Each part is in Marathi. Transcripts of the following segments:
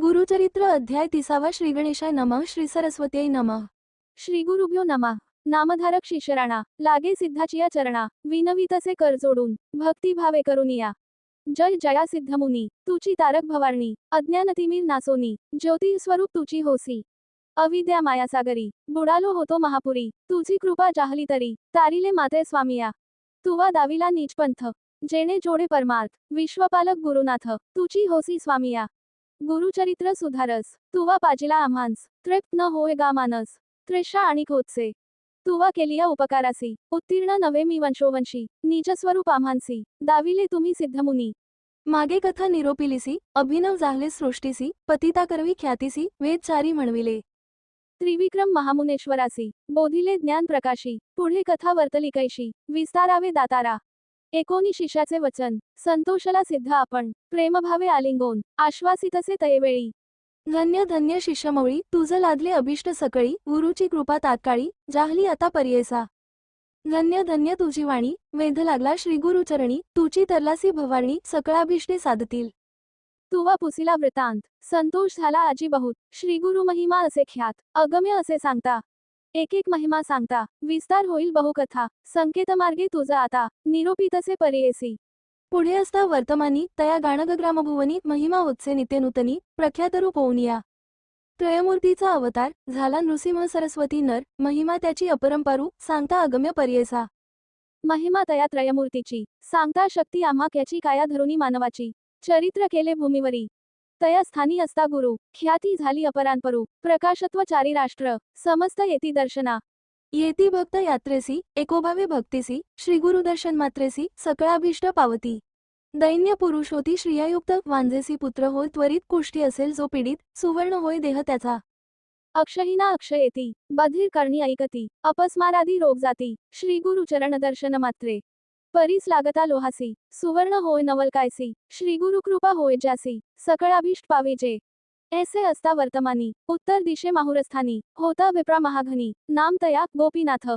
गुरुचरित्र अध्याय तिसावा श्री गणेशाय नमः श्री सरस्वती नमः. श्री गुरुभ्यो नमा. नामधारक शिशराणा लागे सिद्धाचिया चरणा विनवितसे कर जोडून भक्तिभावे करून करुनिया जय जया सिद्धमुनी तुची तारक भवारणी अज्ञानतिमीर नासोनी ज्योती स्वरूप तुची होसी. अविद्या मायासागरी बुडालो होतो महापुरी तुझी कृपा जाहली तरी तारिले माते स्वामिया तुवा दाविला नीचपंथ जेणे जोडे परमार्थ विश्वपालक गुरुनाथ तुची होसी स्वामिया गुरुचरित्र सुधारस. तुवा पाजिला आम्हांस. तृप्त न होय गा मानस. त्रेषा आणि खोतसे. तुवा केलिया उपकारासी. उत्तीर्ण नवे मी वंशोवंशी. निजस्वरूप आम्हांसी. दाविले तुम्ही सिद्धमुनी. मागे कथा निरोपिलिसी. अभिनव जाहले सृष्टीसी. पतिता करवी ख्यातीसी. वेदचारी म्हणविले. त्रिविक्रम महामुनेश्वरासी. बोधिले ज्ञान प्रकाशी. पुढे कथा वर्तली कैशी विस्तारावे दातारा. एकोणी शिष्याचे वचन. संतोषला सिद्ध आपण. प्रेमभावे आलिंगोन. आश्वासितसे तयवेळी. धन्य धन्य शिष्यमौळी. तुझ लादले अभिष्ट सकळी. गुरुची कृपा तात्काळी. जाहली आता पर्येसा. धन्य धन्य तुझी वाणी. वेध लागला श्री गुरुचरणी. तुची तरलासी भवारणी सकळाभिष्टे साधतील. तुवा पुसिला वृतांत. संतोष झाला आजी बहुत श्री गुरु महिमा असे ख्यात. अगम्य असे सांगता. एक एक महिमा सांगता विस्तार होईल बहुकथा संकेतमार्गे तुझा आता निरोपी तसे पर्येसी. पुढे असता वर्तमानी तया गाणगग्रामभुवनी महिमा उत्से नित्यनूतनी प्रख्यातरूप होऊनिया त्रयमूर्तीचा अवतार झाला नृसिंह सरस्वती नर महिमा त्याची अपरंपारू सांगता अगम्य पर्येसा. महिमा तया त्रयमूर्तीची सांगता शक्ती आम्हा याची काया धरुनी मानवाची. चरित्र केले भूमीवरी. तया स्थानी असता गुरु. ख्याती झाली अपरांपरू. प्रकाशत्व चारी राष्ट्र. समस्त येती दर्शना. येती भक्त यात्रेसी एकोभावे भक्तीसी श्री गुरुदर्शन मात्रेसी सकळाभीष्ट पावती. दैन्य पुरुष होती श्रियायुक्त वांझेसी पुत्र होय त्वरित कुष्टी असेल जो पीडित सुवर्ण होय देह त्याचा. अक्षहीना अक्षयेती. बधीर करणी ऐकती. अपस्मारादी रोग जाती. श्री गुरु चरण दर्शन मात्रे. परीस लागता लोहासी सुवर्ण होय नवल कायसी श्री गुरु कृपा होय ज्यासी सकळाभीष्ट पावेजे ऐसे असता वर्तमानी उत्तर दिशे माहुरस्थानी होता विप्रा महाघनी नाम तया गोपीनाथ.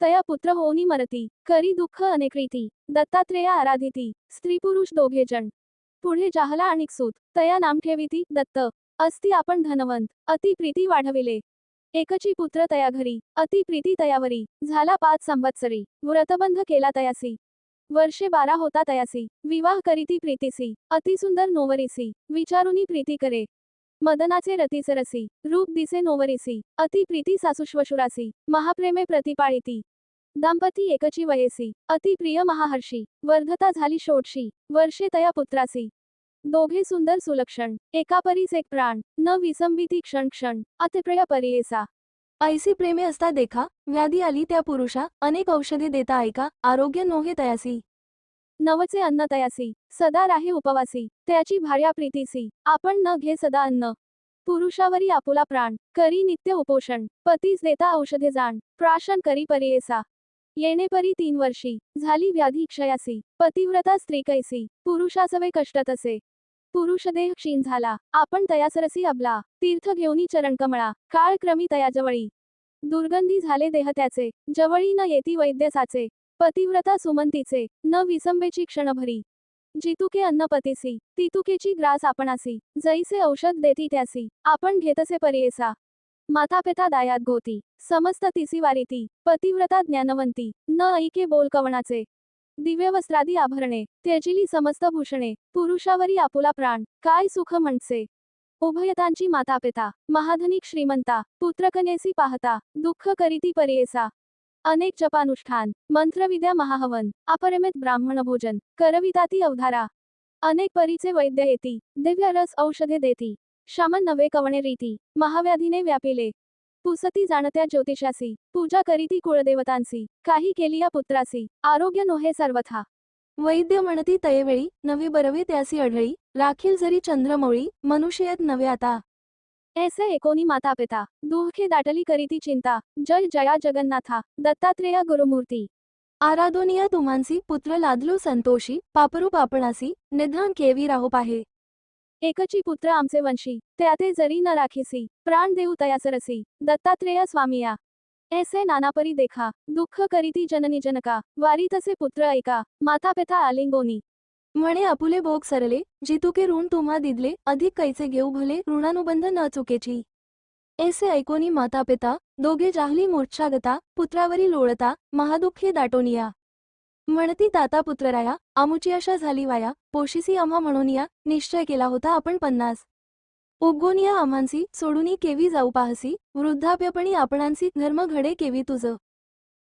तया पुत्र होनी मरती करी दुःख अनेकरीती दत्तात्रेया आराधिती स्त्री पुरुष दोघे जण. पुढे जाहला आणि सूत तया नाम ठेविती दत्त. असती आपण धनवंत अति प्रीती वाढविले. एकची पुत्र तया घरी अति प्रीती तयावरी झाला पाच संवत्सरी व्रतबंध केला तयासी. वर्षे बारा होता तयासी. विवाह करीती प्रीतीसी. अतिसुंदर नोवरीसी. विचारुनी प्रीती करे. मदनाचे रतीसरसी. रूप दिसे नोवरीसी. अति प्रीती सासुश्वशुरासी. महाप्रेमे प्रतिपाळीती. दाम्पती एकची वयेसी. अति प्रिय महाहर्षी. वर्धता झाली षोडशी. वर्षे तया पुत्रासी. दोघे सुंदर सुलक्षण. एकापरीस एक प्राण. न विसंबिती क्षण क्षण. अतिप्रिय परियेसा. ऐसी प्रेमे असता देखा व्याधी आली त्या पुरुषा अनेक औषधे देता ऐका आरोग्य नोहे तयासी. नवचे अन्न तयासी सदा राही उपवासी त्याची भार्या प्रीतीसी आपण न घे सदा अन्न. पुरुषावरी आपुला प्राण करी नित्य उपोषण पतीस देता औषधे जाण प्राशन करी परियेसा. येणे परी तीन वर्षी झाली व्याधी क्षयासी पतिव्रता स्त्री कैसी पुरुषासवे कष्टतसे. पुरुषदेह क्षीण झाला. आपण तयासरसी अबला. तीर्थ घेऊनी चरण कमळा. काळ क्रमी तयाजवळी दुर्गंधी झाले देह त्याचे. जवळी न येती वैद्य साचे पतिव्रता सुमंतीचे. न विसंबेची क्षणभरी. जितुके अन्नपतीसी तितुकेची ग्रास आपणासी. जैसे औषध देती त्यासी. आपण घेतसे परियेसा. माता पिता दायात गोती समस्त तिसी वारीती. पतिव्रता ज्ञानवंती. न ऐके बोल कवणाचे. दिव्य वस्त्रादी आभरणे त्यजिली समस्त भूषणे पुरुषावरी आपुला प्राण काय सुख म्हणसे? उभयतांची माता पिता महाधनिक श्रीमंता पुत्रकनेसी पाहता दुःख करीती परियेसा. अनेक जपानुष्ठान मंत्रविद्या महाहवन अपरिमित ब्राह्मण भोजन करविताती अवधारा. अनेक परीचे वैद्य येती दिव्य रस औषधे देती. शमन नवे कवणे रीती महाव्याधीने व्यापिले पुसती जाणत्या ज्योतिषासी, पूजा करीती कुळदेवतांसी, काही केलिया पुत्रासी, आरोग्य नोहे सर्वथा. वैद्य म्हणती तयेवेळी, नवी बरवे त्यासी आढळी, राखील जरी चंद्रमौळी मनुष्यत नवे आता. ऐसे एकोनी माता पिता दुःखे दाटली करीती चिंता, जय जया जगन्नाथा, दत्तात्रेया गुरुमूर्ती. आराधोनिया तुम्हांसी पुत्र लादलो संतोषी पापरू आपणासी, निधान केवी राहो पाहे एकची पुत्र आमचे वंशी त्याते जरी न राखीसी प्राण देऊ तयासरसी दत्तात्रेय स्वामिया. ऐसे नानापरी देखा दुःख करीती जननी जनका वारी तसे पुत्र ऐका माता पिता आलिंगोनी. म्हणे अपुले भोग सरले जितुके ऋण तुम्हा दिदले अधिक कैसे घेऊ भले ऋणानुबंध न चुकेची. ऐसे ऐकोनी माता पिता दोघे जाहली मूर्छागता पुत्रावरी लोळता महादुःखे दाटोनिया. म्हणती ताता पुत्रराया आमुची आशा झाली वाया. पोशिसी आम्हा म्हणूनिया निश्चय केला होता आपण पन्नास. उगोनिया आम्हांसी. सोडूनी केवी जाऊ पाहसी. वृद्धाप्यपणी आपणांसी. धर्म घडे केवी तुझं.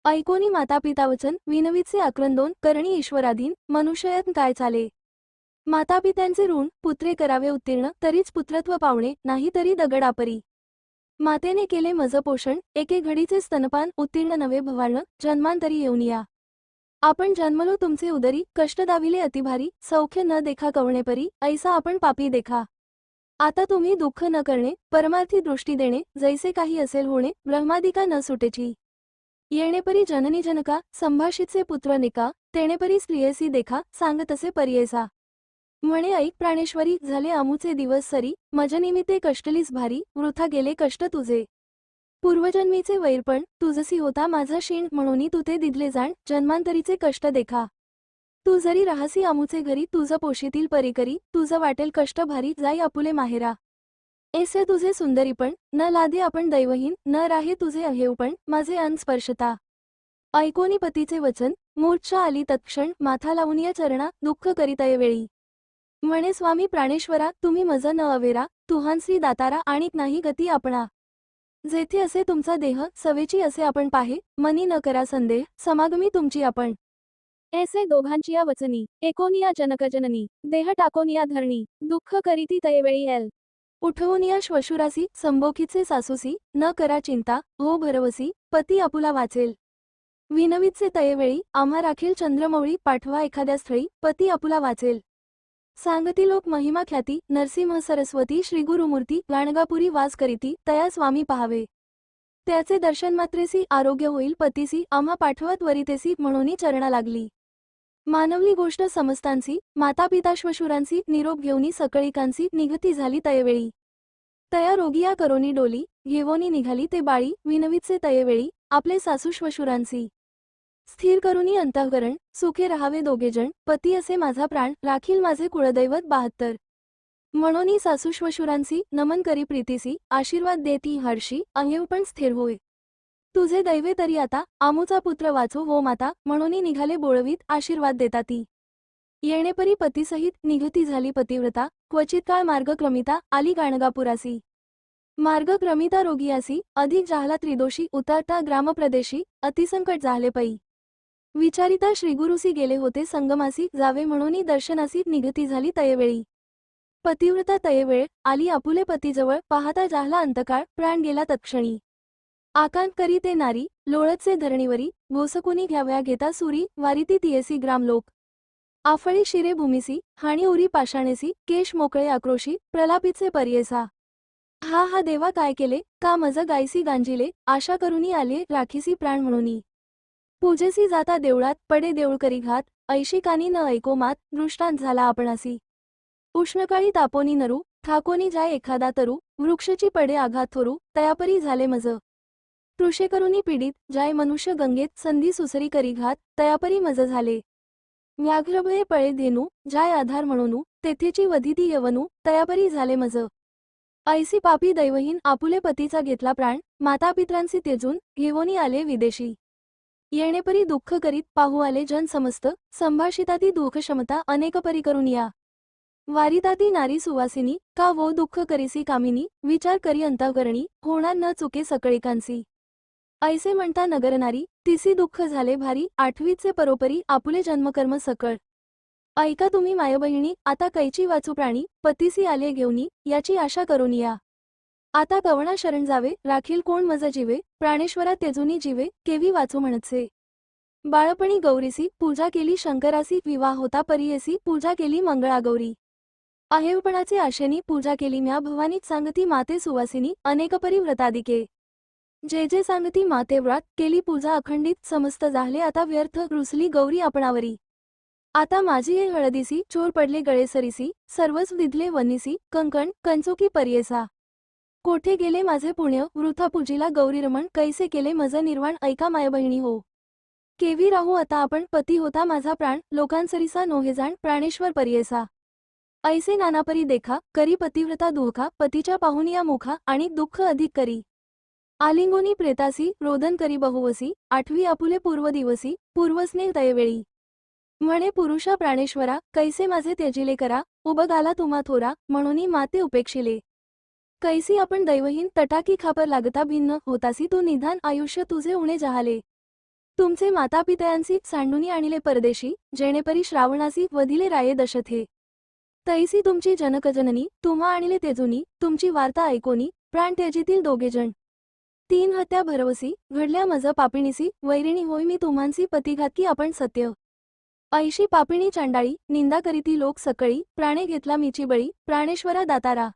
ऐकोनी माता पिता वचन विनवीचे आक्रंदोन. करणी ईश्वराधीन. मनुष्ययत्न काय चाले? मातापित्यांचे ऋण. पुत्रे करावे उत्तीर्ण. तरीच पुत्रत्व पावणे. नाही तरी दगडापरी. मातेने केले मज पोषण एके घडीचे स्तनपान. उत्तीर्ण नवे भवाळणं. जन्मांतरी येऊन या. आपण जन्मलो तुमचे उदरी कष्ट दाविले अतिभारी सौख्य न देखा कवणे परी ऐसा आपण पापी देखा. आता तुम्ही दुःख न करणे परमार्थी दृष्टी देणे जैसे काही असेल होणे ब्रह्मादिका न सुटेची. येणेपरी जननी जनका संभाषितचे पुत्र निका तेणेपरी स्त्रियसी देखा सांगतसे पर्येसा. म्हणे ऐक प्राणेश्वरी झाले आमूचे दिवस सरी मजनिमित्ते कष्टलीस भारी वृथा गेले कष्ट तुझे. पूर्वजन्मीचे वैरपण तुझसी होता माझा शीण म्हणून तू ते दिदले जाण जन्मांतरीचे कष्ट देखा. तू जरी राहसी आमूचे घरी तुझ पोशीतील परीकरी तुझ वाटेल कष्ट भारी जाई आपुले माहेरा. ऐसे तुझे सुंदरीपण न लादे आपण दैवहीन न राहे तुझे अहेवपण माझे अनस्पर्शता ऐकोनी पतीचे वचन मूर्छा आली तत्क्षण माथा लावून या चरणा दुःख करीतय वेळी. म्हणे स्वामी प्राणेश्वरा तुम्ही मज न अवेरा तुहांसी दातारा आणि नाही गती आपणा. जेथे असे तुमचा देह सवेची असे आपण पाहे मनी न करा संदेह समागमी तुमची आपण. ऐसे दोघांची या वचनी एकोनिया जनकजननी देह टाकोनिया धरणी दुःख करीती तयवेळी एल उठवून या श्वशुरासी संबोखीचे सासूसी न करा चिंता हो भरवसी पती आपुला वाचेल. विनवीचे तयवेळी आम्हा राखील चंद्रमौळी पाठवा एखाद्या स्थळी पती आपुला वाचेल. सांगती लोक महिमा ख्याती नरसिंह सरस्वती श्रीगुरुमूर्ती गाणगापुरी वास करीती तया स्वामी पहावे. त्याचे दर्शन मात्रेसी आरोग्य होईल पतीसी आम्हा पाठवा वरितेसी म्हणून चरणा लागली. मानवली गोष्ट समस्तांची माता श्वशुरांची निरोप घेऊनी सकळिकांची निघती झाली तयवेळी. तया रोगिया करोनी डोली घेवोनी निघाली ते बाळी विनवीचे तयवेळी आपले सासू श्वशुरांची स्थिर करुनी अंतःकरण सुखे राहावे दोघेजण पती असे माझा प्राण राखील माझे कुळदैवत बहात्तर. म्हणून सासू श्वशुरांसी नमन करी प्रीतीसी आशीर्वाद देती हर्षी अहेव पण स्थिर होय. तुझे दैवे तरी आता आमूचा पुत्र वाचो हो माता म्हणून निघाले बोळवीत आशीर्वाद देता ती. येणेपरी पतीसहित निघती झाली पतिव्रता क्वचित काळ मार्गक्रमिता आली गाणगापुरासी. मार्गक्रमिता रोगियासी अधिक जाहला त्रिदोषी उतरता ग्रामप्रदेशी अतिसंकट झाले पै विचारिता श्रीगुरुसी गेले होते संगमासी जावे म्हणून दर्शनासी निघती झाली तयवेळी. पतिव्रता तयवेळ आली आपुले पतीजवळ पाहता जाहला अंतकाळ प्राण गेला तत्क्षणी. आकांत करी ते नारी लोळतचे धरणीवरी गोसकुनी घ्याव्या घेता सुरी वारिती तियसी ग्रामलोक. आफळी शिरे भूमिसी हाणी उरी पाषाणेसी केश मोकळे आक्रोशी प्रलापीचे पर्येसा. हा हा देवा काय केले का मज गायसी गांजिले आशा करुनी आले राखीसी प्राण म्हणूनी. पूजेसी जाता देवळात पडे देऊळ करी घात ऐशिकानी न ऐको मात दृष्टांत झाला आपणासी. उष्णकाळी तापोनी नरू ठाकोनी जाय एखादा तरू वृक्षची पडे आघात थोरू तयापरी झाले मज. कृषेकरुनी पीडित जाय मनुष्य गंगेत संधी सुसरी करी घात तयापरी मज झाले. व्याघ्रभये पळे धेनू जाय आधार म्हणूनू तेथेची वधिती यवनू तयापरी झाले मज. ऐसी पापी दैवहीन आपुले पतीचा घेतला प्राण मातापित्रांचे तेजून घेवोनी आले विदेशी. येणेपरी दुःख करीत पाहू आले जन समस्त संभाषिताती दुःख क्षमता अनेक परी करून या. वारिताती नारी सुवासिनी का वो दुःख करीसी कामिनी विचार करी अंतःकरणी होणार न चुके सकळिकांसी. ऐसे म्हणता नगरनारी तिसी दुःख झाले भारी आठवीचे परोपरी आपुले जन्मकर्म सकळ. ऐका तुम्ही मायबहिणी आता कैची वाचू प्राणी पतीसी आले घेऊनी याची आशा करून या. आता कवणा शरण जावे राखील कोण मज जीवे प्राणेश्वरा तेजुनी जीवे केवी वाचू म्हणतसे बाळपणी गौरीसी पूजा केली शंकरासी विवाह होता परियेसी पूजा केली मंगळागौरी अहेवपणाचे आशेनी पूजा केली म्या भवानीत सांगती माते सुवासिनी अनेकपरी व्रतादिके. जे जे सांगती माते व्रत केली पूजा अखंडित समस्त झाले आता व्यर्थ रुसली गौरी आपणावरी. आता माझी हे हळदीसी चोर पडले गळेसरीसी सर्वच विधले वनिसी कंकण कंचोकी परियेसा. कोठे गेले माझे पुण्य? वृथा पूजीला गौरीरमण. कैसे केले मज निर्वाण? ऐका मायबहिणी हो. केवी राहू आता आपण. पती होता माझा प्राण. लोकांसरीसा नोहे जाण. प्राणेश्वर परियेसा. ऐसे नानापरी देखा. करी पतिव्रता दुःखा. पतीच्या पाहुनिया मुखा. आणि दुःख अधिक करी. आलिंगोनी प्रेतासी. रोदन करी बहुवसी. आठवी आपुले पूर्व दिवसी. पूर्वस्ने तयवेळी. म्हणे पुरुषा प्राणेश्वरा. कैसे माझे त्यजिले करा. उबगाला तुम्हा थोरा. म्हणून माते उपेक्षिले. कैसी आपण दैवहीन तटाकी खापर लागता भिन्न होतासी तू निधान आयुष्य तुझे उणे जहाले। तुमचे मातापितयांसी सांडुनी आणिले परदेशी जेणेपरी श्रावणासी वधिले राये दशथे। तैसी तुमची जनकजननी तुम्हा आणिले तेजुनी तुमची वार्ता ऐकोनी प्राण त्याजीतील दोघेजण तीन हत्या भरवसी घडल्या मज पापिणीसी वैरिणी होय मी तुम्हांसी पतिघातकी आपण सत्य। ऐशी पापिणी चांडाळी निंदा करीती लोक सकळी प्राणे घेतला मीची बळी प्राणेश्वरा दातारा।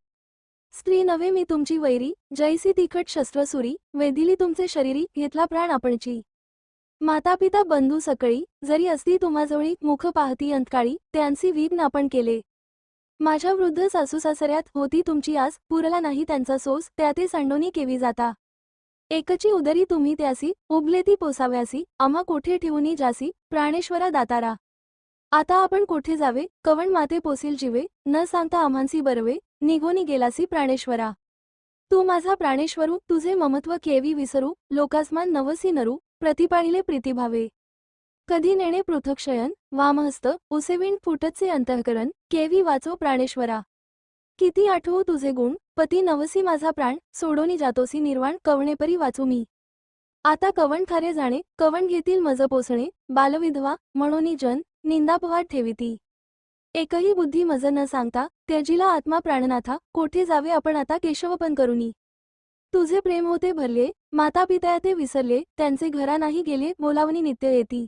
स्त्री नव्हे मी तुमची वैरी जैसी तिखट शस्त्रसुरी वेदिली तुमचे शरीरी घेतला प्राण आपणची. मातापिता बंधू सकळी जरी असती तुम्हाजवळी मुख पाहती अंतकाळी त्यांची विघ्न आपण केले. माझ्या वृद्ध सासू सासऱ्यात होती तुमची आस पुरला नाही त्यांचा सोस त्या ते सांडोनी केवी जाता. एकची उदरी तुम्ही त्यासी उबले ती पोसाव्यासी आम्हा कोठे ठेवूनी जासी प्राणेश्वरा दातारा. आता आपण कोठे जावे? कवण माते पोसील जीवे न सांगता आम्हांसी बरवे निघोनी गेलासी प्राणेश्वरा. तू माझा प्राणेश्वरू तुझे ममत्व केवी विसरू लोकास्मान नवसी नरू प्रतिपाळीले प्रीतिभावे कधी नेणे पृथक्षयन शयन वामहस्त उसेविण फुटतचे अंतःकरण केवी वाचो प्राणेश्वरा. किती आठवू तुझे गुण पती नवसी माझा प्राण सोडोनी जातोसी निर्वाण कवणेपरी वाचू मी. आता कवण खारे जाणे कवण घेतील मज पोसणे बालविधवा म्हणूनी जन निंदापवाद ठेविती. एकही बुद्धी मज न सांगता त्याजीला आत्मा प्राणनाथा कोठे जावे आपण आता केशवपन करुनी. तुझे प्रेम होते भरले माता पिता ते विसरले त्यांचे घरा नाही गेले बोलावणी नित्य येती.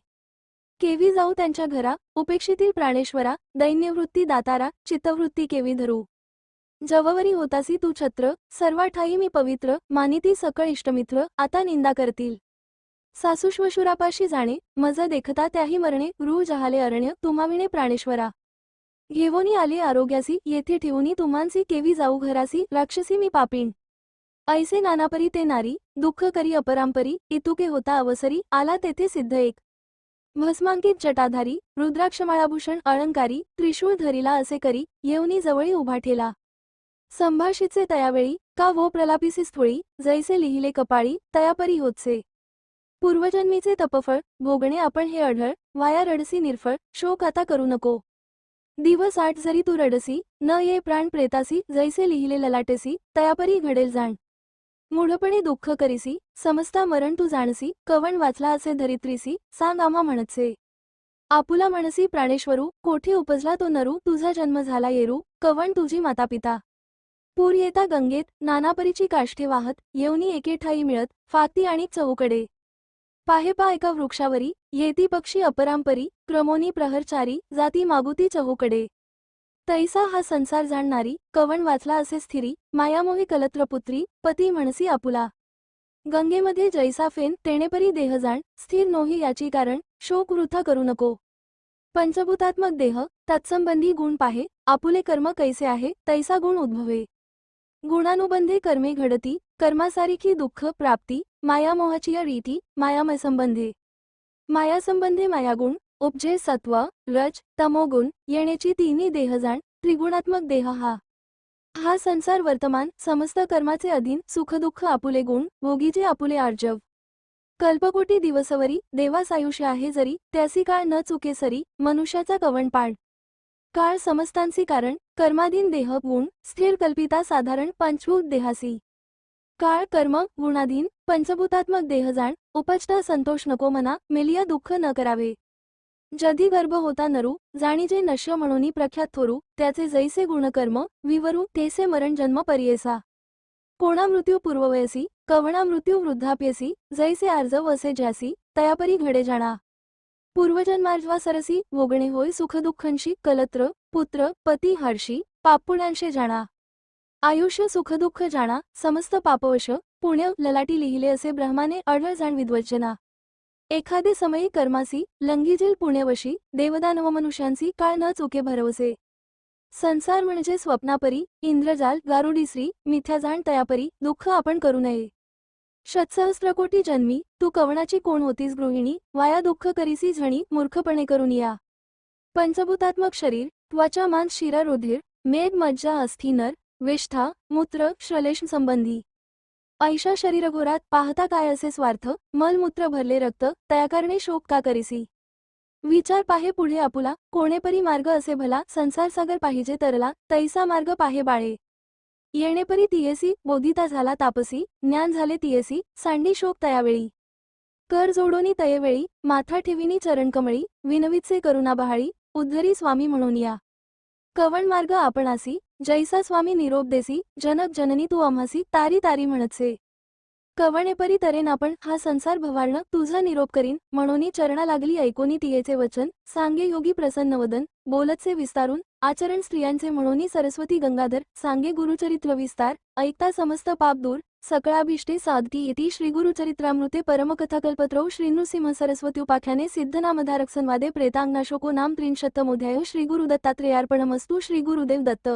केवी जाऊ त्यांच्या घरा उपेक्षितील प्राणेश्वरा दैन्यवृत्ती दातारा चित्तवृत्ती केवी धरू. जववरी होतासी तू छत्र सर्वाठाई मी पवित्र मानिती सकळ इष्टमित्र आता निंदा करतील. सासूश्वशुरापाशी जाणे मज देखता त्याही मरणे रू जहाले अरण्य तुम्हाविणे प्राणेश्वरा. घेवोनी आले आरोग्यासी येथे ठेवूनी तुम्हांसी केवी जाऊ घरासी राक्षसी मी पापीण. ऐसे नानापरी ते नारी दुःख करी अपरांपरी इतुके होता अवसरी आला तेथे सिद्ध एक. भस्मांकित जटाधारी रुद्राक्षमाळाभूषण अलंकारी त्रिशूळ धरिला असे करी येऊनी जवळी उभा ठेला. संभाषितचे तयावेळी का वो प्रलापिसी स्थोळी जैसे लिहिले कपाळी तयापरी होतसे. पूर्वजन्मीचे तपफळ भोगणे आपण हे अढळ वाया रडसी निर्फळ शोक आता करू नको. दिवस आठ जरी तू रडसी न ये प्राण प्रेतासी जैसे लिहिले ललाटेसी तयापरी घडेल जाण. मूढपणे दुःख करीसी समजता मरण तू जाणसी कवण वाचला असे धरित्रीसी सांग आम्हा म्हणतसे. आपुला म्हणसी प्राणेश्वरू कोठे उपजला तो नरू तुझा जन्म झाला येरू कवण तुझी मातापिता. पूर येता गंगेत नानापरीची काष्ठे वाहत येऊनी एके ठाई मिळत फाती आणि चवूकडे पाहे पा एका वृक्षावरी येती पक्षी अपरांपरी क्रमोनी प्रहरचारी जाती मागुती चहूकडे. तैसा हा संसार जाणणारी कवण वाचला असे स्थिरी मायामोही कलत्रपुत्री पती म्हणसी आपुला. गंगेमध्ये जैसा फेन तेणेपरी देहजाण स्थिर नोही याची कारण शोक वृथा करू नको. पंचभूतात्मक देह तत्संबंधी गुण पाहे आपुले कर्म कैसे आहे तैसा गुण उद्भवे. गुणानुबंधे कर्मे घडती कर्मासारिखी दुःख प्राप्ती मायामोहाची या रीती मायामय संबंधे मायासंबंधे मायागुण उपजे सत्व रज तमोगुण येण्याची तिन्ही देहजाण त्रिगुणात्मक देह हा. हा संसार वर्तमान समस्त कर्माचे अधीन सुखदुःख आपुले गुण भोगीचे आपुले आर्जव. कल्पकोटी दिवसवरी देवास आयुष्य आहे जरी त्यासी काळ न चुके सरी मनुष्याचा कवणपाड काळ समस्तांसी कारण कर्माधीन देह गुण स्थिर कल्पिता साधारण पंचभूत देहासी. काळ कर्म गुणाधीन पंचभूतात्मक देहजाण उपष्ट संतोष नको मना मेलिया दुःख न करावे. जधी गर्भ होता नरू जाणीजे नश्य म्हणून प्रख्यात थोरू त्याचे जैसे गुणकर्म विवरू तेसे मरण जन्म परियेसा. कोणा मृत्यू पूर्ववयसी कवणा मृत्यू वृद्धाप्यसी जैसे आर्जव असे ज्यासी तयापरी घडे जाणा. पूर्वजन्मार्जवा सरसी भोगणे होय सुखदुःखांशी कलत्र पुत्र पती हर्षी पापुण्यांशी जाणा. आयुष्य सुखदुःख जाणा समस्त पापवश पुण्य ललाटी लिहिले असे ब्रह्माने अढळ जाण विद्वचना एखादे समयी कर्मासी लंघिजेल पुण्यवशी देवदानव मनुष्यांसी काळ न चुके भरवसे. संसार म्हणजे स्वप्नापरी इंद्रजाल गारुडीश्री मिथ्याजाण तयापरी दुःख आपण करू नये. शतसहस्त्रकोटी जन्मी तू कवणाची कोण होतीस गृहिणी वाया दुःख करीसी झणी मूर्खपणे करून या. पंचभूतात्मक शरीर त्वचा मांस शिरा रुधिर मेद मज्जा अस्थि नर विष्ठा मूत्र श्लेष संबंधी. ऐशा शरीरघोरात पाहता काय असे स्वार्थ? मलमूत्र भरले रक्त तयाकारणे शोक का करीसी? विचार पाहे पुढे आपुला कोणेपरी मार्ग असे भला संसारसागर पाहिजे तरला तैसा मार्ग पाहे बाळे. येणेपरी तियेसी बोधिता झाला तापसी ज्ञान झाले तियेसी सांडी शोक तयावेळी. कर जोडोनी तयेवेळी माथा ठेविनी चरणकमळी विनवीचे करुणा बहाळी उद्धरी स्वामी म्हणून या. कवण मार्ग आपणासी जैसा स्वामी निरोप देसी जनक जननी तू आम्हासी तारी तारी म्हणतसे. कवणेपरी तरेन आपण हा संसार भवारणं तुझा निरोप करीन म्हणून चरणा लागली ऐकोनी तियेचे वचन सांगे योगी प्रसन्न वदन बोलतसे विस्तारून आचरण स्त्रियांचे म्हणून सरस्वती गंगाधर सांगे गुरुचरित्र विस्तार ऐकता समस्त पाप दूर सकळाभिष्टे साधकी इति श्री गुरुचरित्रामृते परमकथाकल्पत्रौ श्री नृसिंह सरस्वती उपाख्याने सिद्धनामधारक संवादे प्रेतांगनाशोको नाम त्रिंशत्तमोध्याय श्री श्रीगुरुदेव श्री दत्त